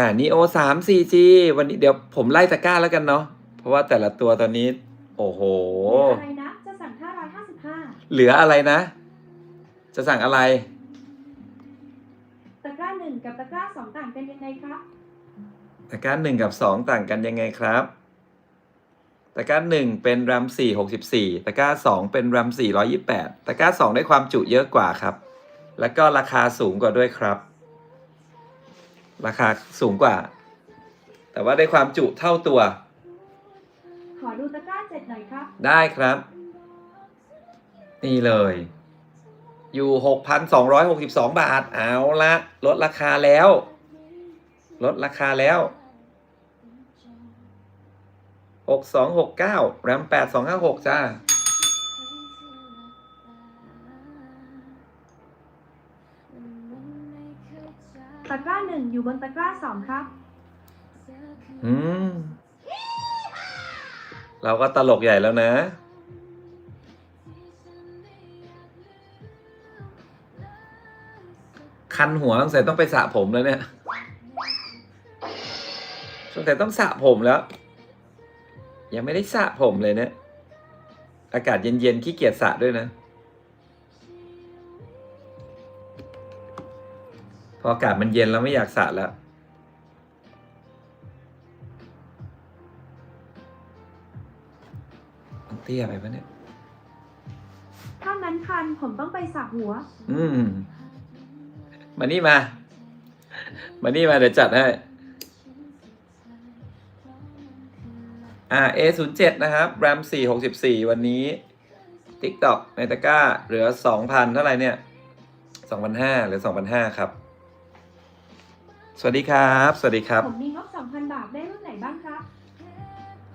อ่านีโอสามสี่จีวันนี้เดี๋ยวผมไล่ตะกร้าแล้วกันเนาะ เพราะว่าแต่ละตัวตอนนี้ โอ้โห อะไรนะ จะสั่ง 555 เหลืออะไรนะ จะสั่งอะไร ตะกร้าหนึ่งกับตะกร้าสองต่างกันยังไงครับ ตะกร้าหนึ่งกับสองต่างกันยังไงครับ ตะกร้าหนึ่งเป็นแรมสี่หกสิบสี่ตะกร้าสองเป็นแรมสี่ร้อยี่แปดตะกร้าสองได้ความจุเยอะกว่าครับ แล้วก็ราคาสูงกว่าด้วยครับ ราคาสูงกว่า แต่ว่าได้ความจุเท่าตัว ขอดูตะกร้าเจ็ดหน่อยครับ ได้ครับ นี่เลย อยู่หกพันสองร้อยหกสิบสองบาท เอาละลดราคาแล้ว ลดราคาแล้วหกสองหกเก้าแรมแปดสองห้าหกจ้า ตะกร้าหนึ่งอยู่บนตะกร้าสองครับ อืม เราก็ตลกใหญ่แล้วนะ คันหัวสงสัยต้องไปสระผมแล้วเนี่ยสงสัยต้องสระผมแล้ว ยังไม่ได้สระผมเลยเนี่ย อากาศเย็นๆขี้เกียจสระด้วยนะ พออากาศมันเย็นแล้วไม่อยากสระแล้วมันเตี้ยไปปะเนี่ย ถ้างั้นคันผมต้องไปสระหัว อืม มานี่มา มานี่มาเดี๋ยวจัดให้ อ่า A 0 7 นะครับ RAM 4 64 วันนี้ TikTok ในตะกร้า เหลือ 2,000 เท่าไหร่เนี่ย 2,500เหลือ2,500 ครับ สวัสดีครับ สวัสดีครับ ผมมีงบ2,000บาทได้รุ่นไหนบ้างครับ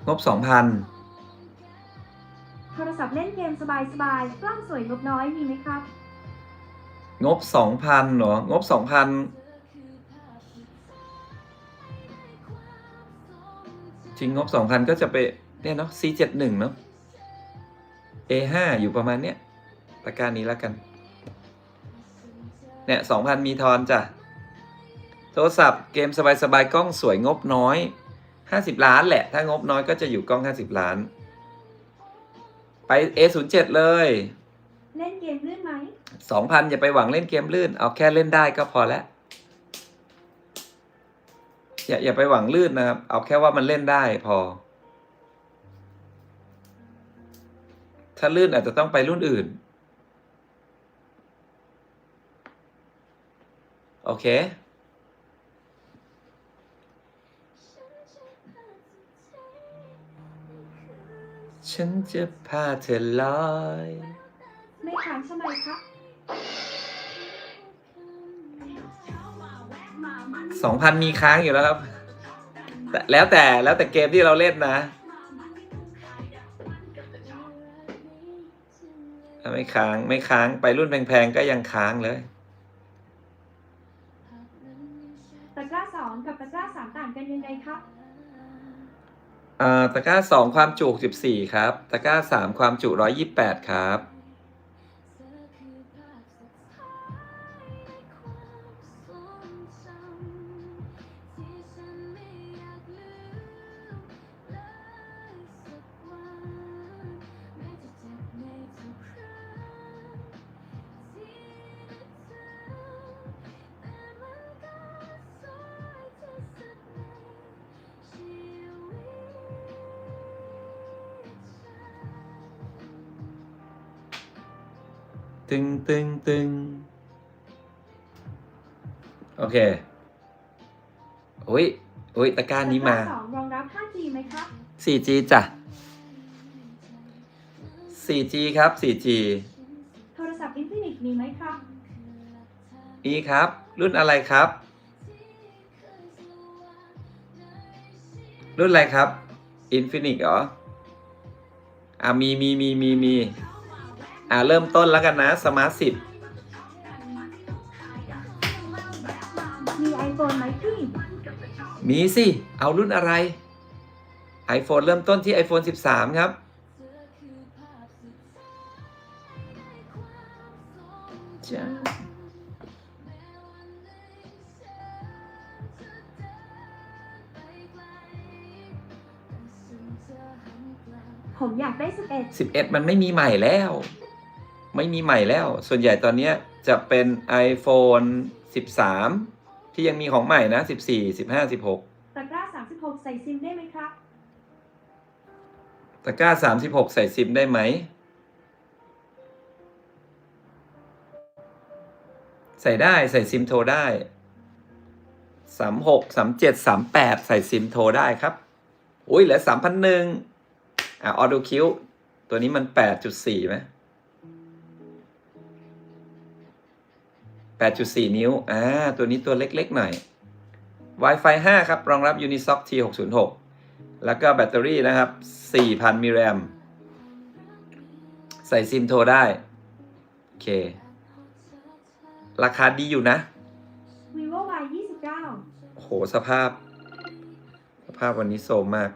งบ2,000โทรศัพท์เล่นเกมสบายๆกล้องสวยงบน้อยมีไหมครับ งบ2,000เหรองบ2,000จริงงบ2,000ก็จะไปเนี่ยเนาะ C71 เนาะ A5 อยู่ประมาณเนี้ยตะกร้ารนี้แล้วกัน เนี่ย2,000มีทอนจ้ะ โทรศัพท์เกมสบายๆกล้องสวยงบน้อย 50 ล้านแหละ ถ้างบน้อยก็จะอยู่กล้อง 50 ล้าน ไป A07 เลย เล่นเกมลื่นไหมสองพันอย่าไปหวังเล่นเกมลื่น เอาแค่เล่นได้ก็พอแล้ว อย่าอย่าไปหวังลื่นนะครับ เอาแค่ว่ามันเล่นได้พอ ถ้าลื่นอาจจะต้องไปรุ่นอื่น โอเค ฉันจะพาเธอลอยไม่ค้างใช่ไหมครับสองพันมีค้างอยู่แล้วครับแต่แล้วแต่แล้วแต่เกมที่เราเล่นนะถ้าไม่ค้างไม่ค้างไปรุ่นแพงๆก็ยังค้างเลยตะกร้าสองกับตะกร้าสามต่างกันยังไงครับ อ่าตะกร้าสองความจุสิบสี่ครับ ตะกร้าสามความจุร้อยยี่แปดครับ ตึงตึงตึงโอเคอุ้ยอุ้ยตะกร้านี้มาตะกร้สองรองรับ 5G ไหมครับ 4G จ้ะ 4G ครับ 4G โทรศัพท์ Infinix มีไหมครับอีครับ รุ่นอะไรครับ รุ่นอะไรครับ Infinix เหรอ อ่ามีมีมีมีมี อ่าเริ่มต้นแล้วกันนะสมาร์ทสิบมีไอโฟนไหมพี่ มีสิ เอารุ่นอะไร iPhone เริ่มต้นที่ iPhone 13 ครับ จ้าผมอยากได้ 11 11 มันไม่มีใหม่แล้ว ไม่มีใหม่แล้ว ส่วนใหญ่ตอนเนี้ยจะเป็น iPhone 13 ที่ยังมีของใหม่นะ 14 15 16ตะกร้า 36 ใส่ซิมได้ไหมครับตะกร้า 36 ใส่ซิมได้ไหม ใส่ได้ใส่ซิมโทรได้ 36 37 38 ใส่ซิมโทรได้ครับ อุ้ยเหลือ 3,001อะออดูคิวตัวนี้มัน 8.4ไหม 8.4 นิ้ว อ่า ตัวนี้ตัวเล็กๆหน่อย Wi-Fi 5 ครับ รองรับ Unisoc T606 แล้วก็แบตเตอรี่นะครับ 4,000มิลลิแอมป์ใส่ซิมโทรได้ โอเค ราคาดีอยู่นะ vivo y 29โอ้โหสภาพ สภาพวันนี้โซมมาก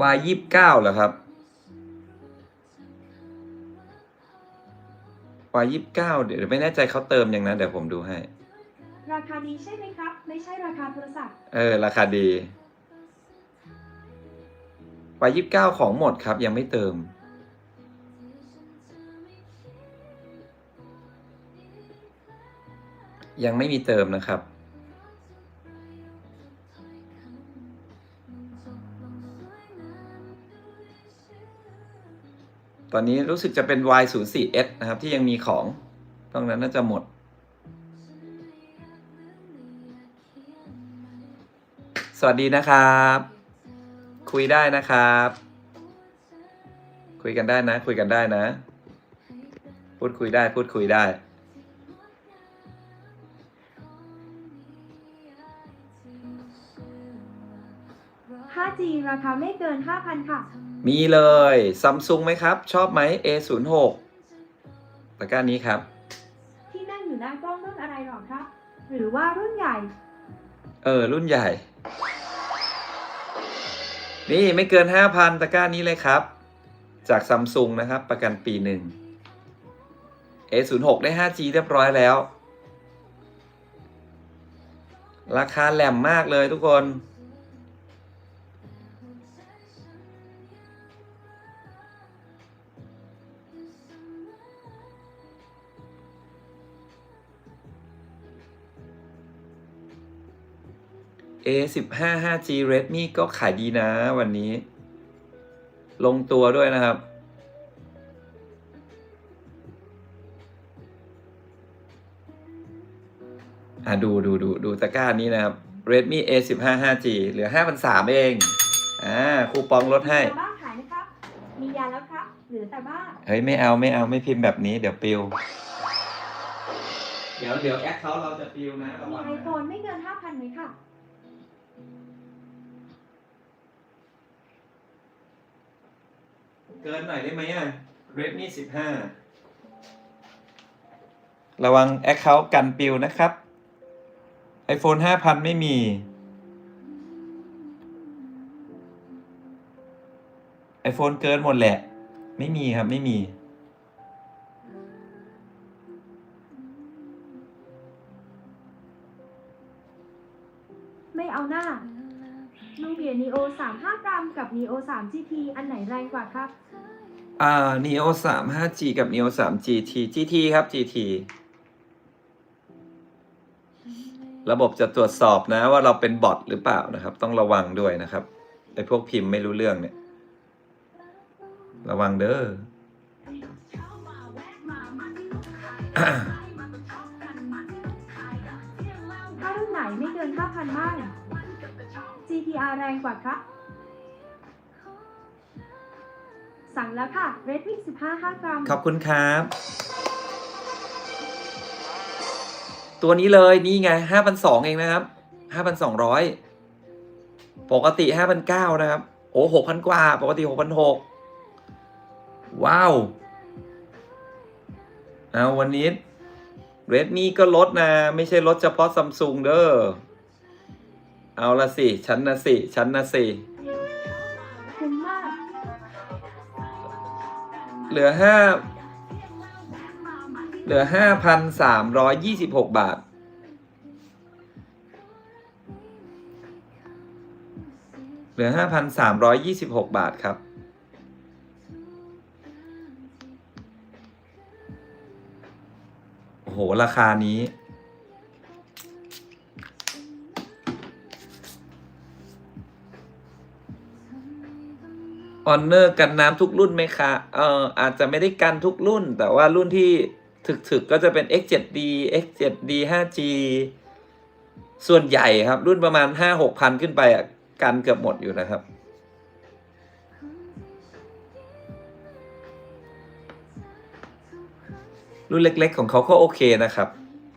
วายยี่สิบเก้าเหรอครับวายยี่สิบเก้าเดี๋ยวไม่แน่ใจเขาเติมยังนะ เดี๋ยวผมดูให้ ราคาดีใช่ไหมครับ ไม่ใช่ราคาโทรศัพท์ เออ ราคาดีวายยี่สิบเก้าของหมดครับ ยังไม่เติม ยังไม่มีเติมนะครับ ตอนนี้รู้สึกจะเป็น Y 0 4 S นะครับ ที่ยังมีของตรงนั้นน่าจะหมด สวัสดีนะครับ คุยได้นะครับ คุยกันได้นะ คุยกันได้นะ พูดคุยได้ พูดคุยได้ 5G ราคาไม่เกิน 5,000 ค่ะ มีเลยซัมซุงไหมครับ ชอบไหม A06 ตะกร้านี้ครับ ที่นั่งอยู่หน้ากล้องรุ่นอะไรหรอครับ หรือว่ารุ่นใหญ่ เออ รุ่นใหญ่ นี่ไม่เกิน 5,000 ตะกร้านี้เลยครับ จากซัมซุงนะครับ ประกันปีหนึ่ง A06 ได้ 5G เรียบร้อยแล้ว ราคาแหลมมากเลยทุกคน A15 5G Redmi ก็ขายดีนะวันนี้ ลงตัวด้วยนะครับ อะดูดูดูดูตะกร้านี้นะครับ Redmi A15 5G เหลือ 5,300 เอง อ่า คูปองลดให้ยาบ้าขายนะครับ มียาแล้วครับเหลือแต่บ้าเฮ้ย ไม่เอาไม่เอาไม่พิมพ์แบบนี้เดี๋ยวปิว เดี๋ยวเดี๋ยวแอคเขาเราจะปิวนะระมีวังไอนะ โฟนไม่เกิน 5,000ไหมค่ะ เกินหน่อยได้ไหมอะ Redmi 15ระวังแอคเคาท์กันปิวนะครับ iPhone 5,000 ไม่มี iPhone เกินหมดแหละ ไม่มีครับ ไม่มี ไม่เอาหน้า ลูเบีย Neo 35 กรัมกับ Neo 3 GT อันไหนแรงกว่าครับ อ่า Neo 3 5G กับ Neo 3 GT GT ครับ GT ระบบจะตรวจสอบนะว่าเราเป็นบอทหรือเปล่านะครับ ต้องระวังด้วยนะครับไอ้พวกพิมพ์ไม่รู้เรื่องเนี่ย ระวังเด้อ ถ้ารุ่นไหนไม่เกิน 5,000บ้าง GTR แรงกว่าครับ สั่งแล้วค่ะ Redmi 15 5 กรัม ขอบคุณครับ ตัวนี้เลยนี่ไงห้าพันสองเองนะครับห้าพันสองร้อยปกติห้าพันะครับ โอ้หกพันกว่า ปกติหกพันหกว้าว เอาวันนี้ Redmi ก็ลดนะ ไม่ใช่ลดเฉพาะซัมซุงเด้อ เอาละสิฉันนะสิฉันนะสิคุ้มมากเหลือห้าเหลือห้าพันสามร้อยยี่สิบหกบาท เหลือห้าพันสามร้อยยี่สิบหกบาทครับโอ้โหราคานี้ ออนเนอร์กันน้ำทุกรุ่นไหมคะ เอ่ออาจจะไม่ได้กันทุกรุ่น แต่ว่ารุ่นที่ถึกๆก็จะเป็น X7D X7D 5G ส่วนใหญ่ครับ รุ่นประมาณ 5-6 พันขึ้นไปอะกันเกือบหมดอยู่นะครับ รุ่นเล็กๆของเขาก็โอเคนะครับ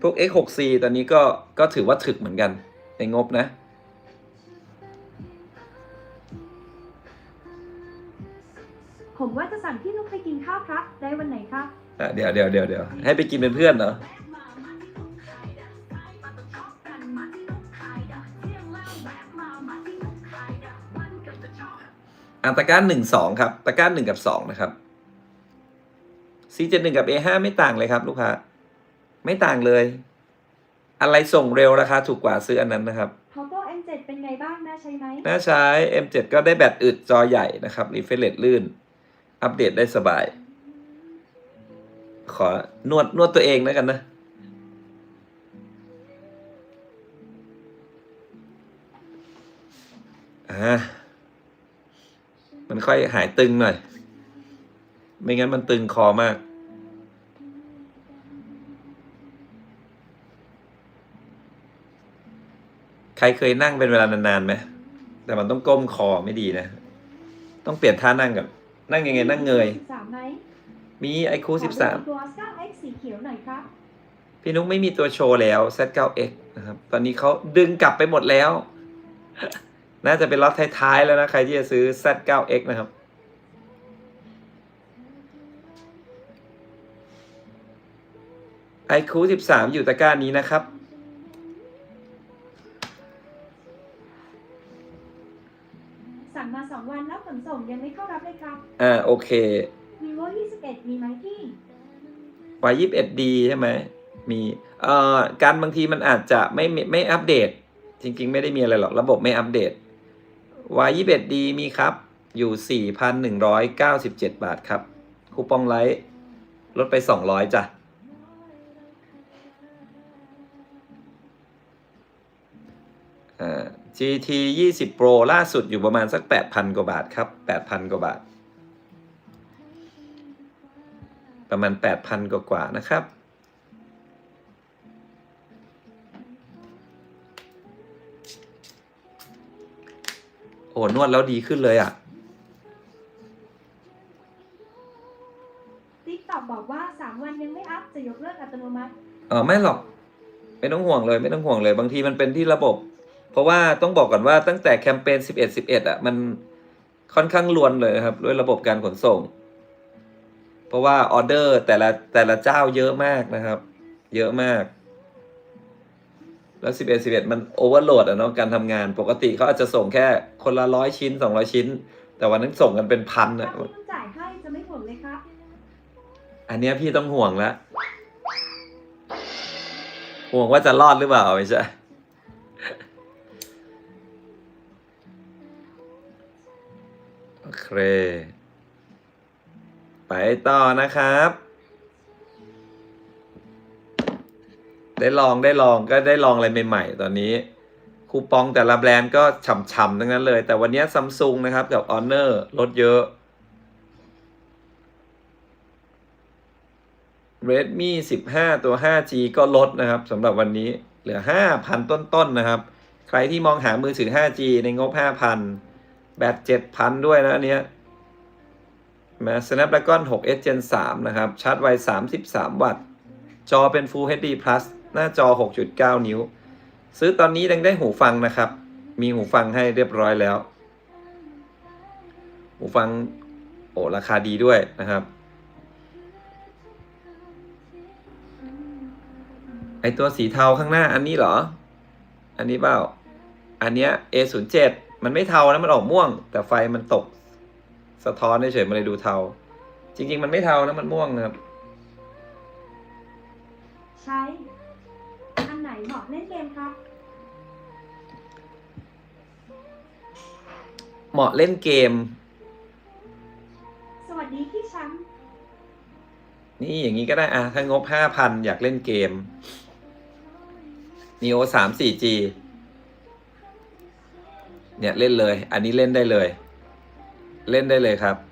พวก X6C ตอนนี้ก็ก็ถือว่าถึกเหมือนกันในงบนะ ดี๋ยวเดี๋ยวเดี๋ยวเดี๋ยวให้ไปกินเป็นเพื่อนเหรออันตะกร้าหนึ่งสองครับ ตะกร้าหนึ่งกับสองนะครับ C 7 1กับ A 5ไม่ต่างเลยครับ ลูกค้าไม่ต่างเลย อะไรส่งเร็วราคาถูกกว่าซื้ออันนั้นนะครับ t o t o M7 เป็นไงบ้าง น่าใช้ไหมน่าใช้ M7 ก็ได้แบตอึดจอใหญ่นะครับรีเฟรชลื่น อัปเดตได้สบาย ขอนวดนวดตัวเองแล้วกันนะอ่ามันค่อยหายตึงหน่อย ไม่งั้นมันตึงคอมาก ใครเคยนั่งเป็นเวลานานๆไหม แต่มันต้องก้มคอไม่ดีนะ ต้องเปลี่ยนท่านั่งก่อนนั่งยังไง นั่งเงย13ไหม มีไอคูขสิอบดูสามตัว 9X สีเขียวหน่อยครับพี่นุ๊กไม่มีตัวโชว์แล้ว Z9X นะครับ ตอนนี้เขาดึงกลับไปหมดแล้ว น่าจะเป็นล็อตท้ายๆแล้วนะ ใครที่จะซื้อ Z9X นะครับ ไอคู13 อยู่ตะกร้านี้นะครับ สั่งมา 2 วันแล้วขนส่งยังไม่เข้ารับเลยครับ อ่า โอเค vivo 21 มีไหมพี่ Y 2 1 D ใช่ไหมมีเอ่อการบางทีมันอาจจะไม่ไม่อัปเดต จริง ๆ ไม่ได้มีอะไรหรอกระบบไม่อัปเดต Y 2 1 D มีครับ อยู่4,197บเจ็ดบาทครับคูปองไลท์ลดไป200จ้ะอ่า GT 20 Pro ล่าสุดอยู่ประมาณสัก 8,000 กว่าบาทครับ 8,000 กว่าบาท ประมาณ 8,000 กว่ากว่าๆนะครับ โอ้นวดแล้วดีขึ้นเลยอะติ๊กตอกบอกว่า 3 วันยังไม่อัพจะยกเลิกอัตโนมัติ เออไม่หรอก ไม่ต้องห่วงเลย ไม่ต้องห่วงเลย บางทีมันเป็นที่ระบบ เพราะว่าต้องบอกก่อนว่าตั้งแต่แคมเปญ11 11อะมันค่อนข้างลวนเลยนะครับ ด้วยระบบการขนส่ง เพราะว่าออเดอร์แต่ละแต่ละเจ้าเยอะมากนะครับ เยอะมาก แล้ว11 11มันโอเวอร์โหลดอะเนาะการทำงานปกติเขาอาจจะส่งแค่คนละร้อยชิ้น200ชิ้น แต่วันนั้นส่งกันเป็นพันถ้าอะพี่ต้องจ่ายให้จะไม่ห่วงเลยครับ อันเนี้ยพี่ต้องห่วงแล้วห่วงว่าจะรอดหรือเปล่าไม่ใช่โอเค ไปต่อนะครับ ได้ลองได้ลองก็ได้ลองอะไรใหม่ๆ ตอนนี้ คูปองแต่ละแบรนด์ก็ฉ่ำๆทั้งนั้นเลย แต่วันนี้ซัมซุงนะครับ กับ Honor ลดเยอะ Redmi 15 ตัว 5G ก็ลดนะครับสำหรับวันนี้เหลือ 5,000 ต้นๆนะครับ ใครที่มองหามือถือ 5G ในงบ 5,000 แบต7,000 ด้วยนะอันเนี้ย มา Snapdragon 6s Gen 3 นะครับ ชาร์จไว 33 วัตต์ จอเป็น Full HD Plus หน้าจอ 6.9 นิ้ว ซื้อตอนนี้ยังได้หูฟังนะครับ มีหูฟังให้เรียบร้อยแล้ว หูฟัง โอ้ราคาดีด้วยนะครับ ไอตัวสีเทาข้างหน้าอันนี้เหรอ อันนี้เปล่า อันเนี้ย A07 มันไม่เทานะ มันออกม่วง แต่ไฟมันตก สะท้อนเฉยๆมันเลยดูเทา จริง ๆ มันไม่เทานะมันม่วงนะครับ ใช้ อันไหนเหมาะเล่นเกมครับ เหมาะเล่นเกม สวัสดีพี่แชมป์นี่อย่างนี้ก็ได้อะถ้างบห้าพันอยากเล่นเกม neo สามสี่ G เนี่ยเล่นเลย อันนี้เล่นได้เลย เล่นได้เลยครับ